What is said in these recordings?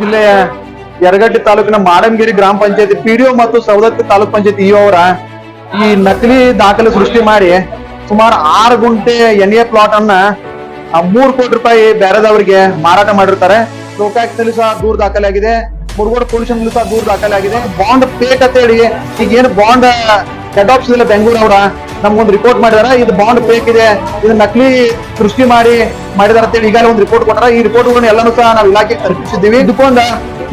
ಜಿಲ್ಲೆಯ ಯರಗಟ್ಟಿ ತಾಲೂಕಿನ ಮಾಡಂಗಿರಿ ಗ್ರಾಮ ಪಂಚಾಯತಿ, ಪಿಡಿಒ ಮತ್ತು ಸವದತ್ತಿ ತಾಲೂಕ್ ಪಂಚಾಯತಿ ಇಒ ಅವರ ಈ ನಕಲಿ ದಾಖಲೆ ಸೃಷ್ಟಿ ಮಾಡಿ ಸುಮಾರು ಆರು ಗುಂಟೆ ಎನ್ ಎ ಪ್ಲಾಟ್ ಅನ್ನ ಮೂರು ಕೋಟಿ ರೂಪಾಯಿ ಬೇರೆದವರಿಗೆ ಮಾರಾಟ ಮಾಡಿರ್ತಾರೆ. ಲೋಕಾಯುಕ್ತದಲ್ಲಿ ಸಹ ದೂರ ದಾಖಲೆ ಆಗಿದೆ ಮುರುಗೋಡು ಪೊಲೀಸ್ ಸಹ ದೂರ ದಾಖಲೆ ಆಗಿದೆ ಬಾಂಡ್ ಪೇಟ್ ಅಂತ ಹೇಳಿ ಈಗ ಏನು ಬಾಂಡ್ ಹೆಡ್ ಆಫೀಸ್ ಇಲ್ಲ ಬೆಂಗಳೂರು ಅವರ. ನಮ್ಗೊಂದು ರಿಪೋರ್ಟ್ ಮಾಡಿದಾರ, ಇದು ಬಾಂಡ್ ಫೇಕ್ ಇದೆ ಇದು ನಕಲಿ ಸೃಷ್ಟಿ ಮಾಡಿ ಮಾಡಿದಾರ ಅಂತೇಳಿ ಈಗಾಗಲೇ ಒಂದು ರಿಪೋರ್ಟ್ ಕೊಟ್ಟಾರ. ಈ ರಿಪೋರ್ಟ್ ಎಲ್ಲಾನು ಸಹ ನಾವು ಇಲಾಖೆಗೆ ತಲುಪಿಸಿದ್ದೀವಿ. ಇದಕ್ಕೊಂದ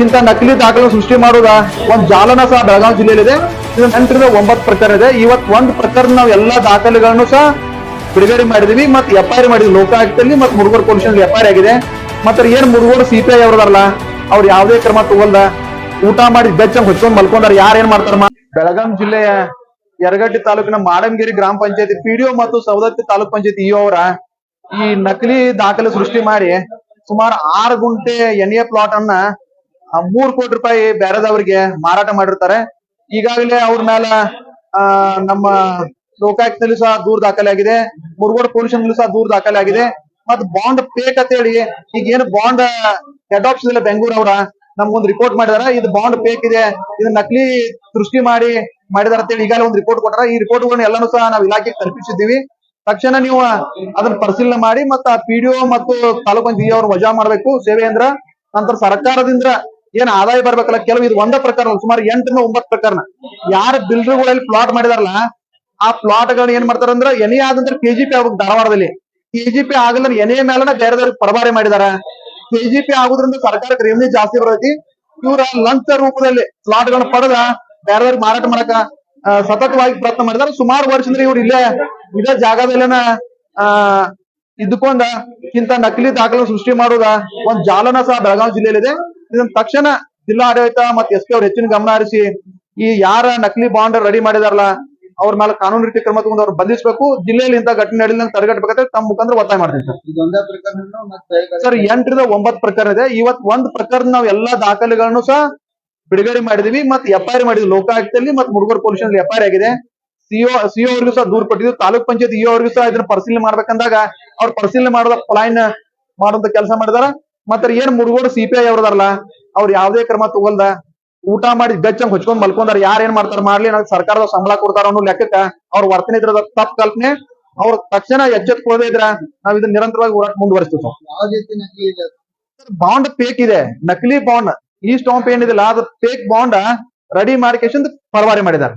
ಇಂತ ನಕಲಿ ದಾಖಲೆ ಸೃಷ್ಟಿ ಮಾಡುದ ಒಂದ್ ಜಾಲನ ಸಹ ಬೆಳಗಾವಿ ಜಿಲ್ಲೆಯಲ್ಲಿದೆ. ಇದು ನಂತರದ ಒಂಬತ್ತು ಪ್ರಕಾರ ಇದೆ. ಇವತ್ ಒಂದು ಪ್ರಕಾರ ನಾವು ಎಲ್ಲಾ ದಾಖಲೆಗಳನ್ನು ಸಹ ಬಿಡುಗಡೆ ಮಾಡಿದೀವಿ. ಮತ್ತೆ ಎಫ್ ಐ ಆರ್ ಮಾಡಿದ್ವಿ. ಲೋಕಾಯುಕ್ತದಲ್ಲಿ ಮತ್ತೆ ಮುರುಗೋಡು ಪೊಲೀಸ್ ಎಫ್ ಐ ಆಗಿದೆ. ಮತ್ತೆ ಏನ್ ಮುರುಗೋಡು ಸಿ ಪಿ ಐ ಅವ್ರು ಯಾವುದೇ ಕ್ರಮ ತಗೊಳ್ದ. ಊಟ ಮಾಡಿ ಬೆಚ್ಚಂಗ್ ಹೊಚ್ಕೊಂಡ್ ಮಲ್ಕೊಂಡಾರ. ಯಾರು ಏನ್ ಮಾಡ್ತಾರ ಬೆಳಗಾಂ ಜಿಲ್ಲೆಯ ಯರಗಟ್ಟಿ ತಾಲೂಕಿನ ಮಾಡಂಗಿರಿ ಗ್ರಾಮ ಪಂಚಾಯತಿ, ಪಿಡಿಒ ಮತ್ತು ಸವದತ್ತಿ ತಾಲೂಕ್ ಪಂಚಾಯತಿ ಇಒ ಅವರ ಈ ನಕಲಿ ದಾಖಲೆ ಸೃಷ್ಟಿ ಮಾಡಿ ಸುಮಾರು ಆರು ಗುಂಟೆ ಎನ್ ಎ ಪ್ಲಾಟ್ ಅನ್ನ ಮೂರ್ ಕೋಟಿ ರೂಪಾಯಿ ಬೇರೆದವರಿಗೆ ಮಾರಾಟ ಮಾಡಿರ್ತಾರೆ. ಈಗಾಗಲೇ ಅವ್ರ ಮೇಲೆ ಆ, ನಮ್ಮ ಲೋಕಾಯುಕ್ತದಲ್ಲಿ ಸಹ ದೂರ ದಾಖಲೆ ಆಗಿದೆ ಮುರುಗೋಡ್ ಪೊಲೀಸ್ ಸಹ ದೂರ ದಾಖಲೆ ಆಗಿದೆ ಮತ್ ಬಾಂಡ್ ಪೇಕ್ ಅಂತ ಹೇಳಿ ಈಗ ಏನು ಬಾಂಡ್ ಹೆಡ್ ಇಲ್ಲ ಬೆಂಗಳೂರು ಅವರ ನಮ್ಗೊಂದು ರಿಪೋರ್ಟ್ ಮಾಡಿದಾರ. ಇದು ಬಾಂಡ್ ಪೇಕ್ ಇದೆ, ಇದು ನಕಲಿ ಸೃಷ್ಟಿ ಮಾಡಿ ಮಾಡಿದಾರ ಅಂತೇಳಿ ಈಗಾಗಲೇ ಒಂದು ರಿಪೋರ್ಟ್ ಕೊಟ್ಟಾರ. ಈ ರಿಪೋರ್ಟ್ ಎಲ್ಲಾನು ಸಹ ನಾವು ಇಲಾಖೆಗೆ ತಲುಪಿಸಿದ್ದೀವಿ. ತಕ್ಷಣ ನೀವು ಅದನ್ನ ಪರಿಶೀಲನೆ ಮಾಡಿ ಮತ್ತ ಪಿಡಿಒ ಮತ್ತು ತಾಲೂಕು ಪಂಚಾಯತ್ ಅವ್ರು ವಜಾ ಮಾಡಬೇಕು. ಸೇವೆ ಅಂದ್ರ ನಂತರ ಸರ್ಕಾರದಿಂದ ಏನ್ ಆದಾಯ ಬರ್ಬೇಕಲ್ಲ, ಕೆಲವು ಇದು ಒಂದೇ ಪ್ರಕಾರ ಸುಮಾರು ಎಂಟರಿಂದ ಒಂಬತ್ತು ಪ್ರಕಾರನ ಯಾರ ಬಿಲ್ಡರ್ಗಳಲ್ಲಿ ಪ್ಲಾಟ್ ಮಾಡಿದಾರಲ್ಲ, ಆ ಪ್ಲಾಟ್ ಗಳನ್ನ ಏನ್ ಮಾಡ್ತಾರ ಅಂದ್ರ ಎನಿ ಆದಂದ್ರೆ ಕೆಜಿಪಿ ಆಗ್ಬೇಕು ಧಾರವಾಡದಲ್ಲಿ. ಕೆಜಿಪಿ ಆಗಲ್ಲ ಎನೆ ಮೇಲನ ಬೇರೆದವ್ರಿಗೆ ಪರಭಾರೆ ಮಾಡಿದಾರ. ಕೆಜಿಪಿ ಆಗುದ್ರಿಂದ ಸರ್ಕಾರಕ್ಕೆ ರೆವೆನ್ಯೂ ಜಾಸ್ತಿ ಬರತಿ ಇವ್ರ ಲಂಚ ರೂಪದಲ್ಲಿ ಪ್ಲಾಟ್ ಗಳನ್ನ ಪಡೆದ ಬೇರೆದವ್ರಿಗೆ ಮಾರಾಟ ಮಾಡಕ ಸತತವಾಗಿ ಪ್ರಯತ್ನ ಮಾಡಿದಾರೆ. ಸುಮಾರು ವರ್ಷದಿಂದ ಇವ್ರು ಇಲ್ಲೇ ಇದೇ ಜಾಗದಲ್ಲೇನ ಆ ಇದ್ಕೊಂಡ ಇಂತ ನಕಲಿ ದಾಖಲೆ ಸೃಷ್ಟಿ ಮಾಡುದ ಒಂದ್ ಜಾಲನ ಸಹ ಬೆಳಗಾವಿ ಜಿಲ್ಲೆಯಲ್ಲಿದೆ. ಇದನ್ನ ತಕ್ಷಣ ಜಿಲ್ಲಾ ಆಡಳಿತ ಮತ್ತೆ ಎಸ್ ಪಿ ಅವ್ರು ಹೆಚ್ಚಿನ ಗಮನ ಹರಿಸಿ ಈ ಯಾರ ನಕಲಿ ಬಾಂಡ್ ರೆಡಿ ಮಾಡಿದಾರಲ್ಲ ಅವ್ರ ಮೇಲೆ ಕಾನೂನು ರೀತಿ ಕ್ರಮ ತಗೊಂಡು ಅವ್ರು ಬಂಧಿಸಬೇಕು. ಜಿಲ್ಲೆಯಲ್ಲಿ ಇಂತ ಘಟನೆ ನಡೆಯಲ್ಲ ತಡೆಗಟ್ಟಬೇಕಂತ ತಮ್ಮ ಮುಖಾಂತರ ಒತ್ತಾಯ ಮಾಡ್ತೀನಿ ಸರ್. ಎಂಟರಿಂದ ಒಂಬತ್ತು ಪ್ರಕರಣ ಇದೆ. ಇವತ್ ಒಂದ್ ಪ್ರಕರಣ ನಾವು ಎಲ್ಲಾ ದಾಖಲೆಗಳನ್ನು ಸಹ ಬಿಡುಗಡೆ ಮಾಡಿದೀವಿ ಮತ್ತೆ ಎಫ್ ಐ ಆರ್ ಮಾಡಿದ್ವಿ ಲೋಕಾಯುಕ್ತದಲ್ಲಿ ಮತ್ತೆ Murugodu police F I R ಆಗಿದೆ. ಸಿಒ ಸಿಒ ಅವ್ರಿಗೂ ಸಹ ದೂರ ಕೊಟ್ಟಿದ್ವಿ ತಾಲೂಕ್ ಪಂಚಾಯತ್ ಇಒ ಅವ್ರಿಗೂ ಸಹ ಇದನ್ನ ಪರಿಶೀಲನೆ ಮಾಡ್ಬೇಕಂದಾಗ ಅವ್ರು ಪರಿಶೀಲನೆ ಮಾಡೋದ ಪ್ಲಾನ್ ಮಾಡುವಂತ ಕೆಲಸ ಮಾಡಿದಾರ. ಮತ್ತೆ ಏನ್ ಮುಡಗೋರ್ ಸಿಪಿಐ ಪಿ ಐ ಅವ್ರದಾರಲ್ಲ ಅವ್ರು ಯಾವ್ದೇ ಕ್ರಮ ತಗೊಲ್ದ ಊಟ ಮಾಡಿ ಬೆಚ್ಚಂಗ್ ಹೊಚ್ಕೊಂಡ್ ಮಲ್ಕೊಂಡಾರ ಯಾರ್ ಏನ್ ಮಾಡ್ತಾರ ಮಾಡ್ಲಿ ನನಗೆ ಸರ್ಕಾರದ ಸಂಬಳ ಕೊಡ್ತಾರ ಅನ್ನೋ ಲೆಕ್ಕಕ್ಕ ಅವ್ರ ವರ್ತನೆ ಇದ್ರದ ತಪ್ಪು ಕಲ್ಪನೆ ಅವ್ರ ತಕ್ಷಣ ಎಚ್ಚೆತ್ಕೊಳ್ಳದೆ ಇದ್ರ ನಾವ್ ಇದನ್ನ ನಿರಂತರವಾಗಿ ಹೋರಾಟ ಮುಂದುವರಿಸ್ತೀವಿ ಸರ್. ಬಾಂಡ್ ಪೇಕ್ ಇದೆ ನಕಲಿ ಬಾಂಡ್ ಈ ಸ್ಟಾಂಪ್ ಏನಿದಿಲ್ಲ ಅದು ಫೇಕ್ ಬಾಂಡ್ ರೆಡಿ ಮಾಡಿ ಪರವಾರಿ ಮಾಡಿದ್ದಾರೆ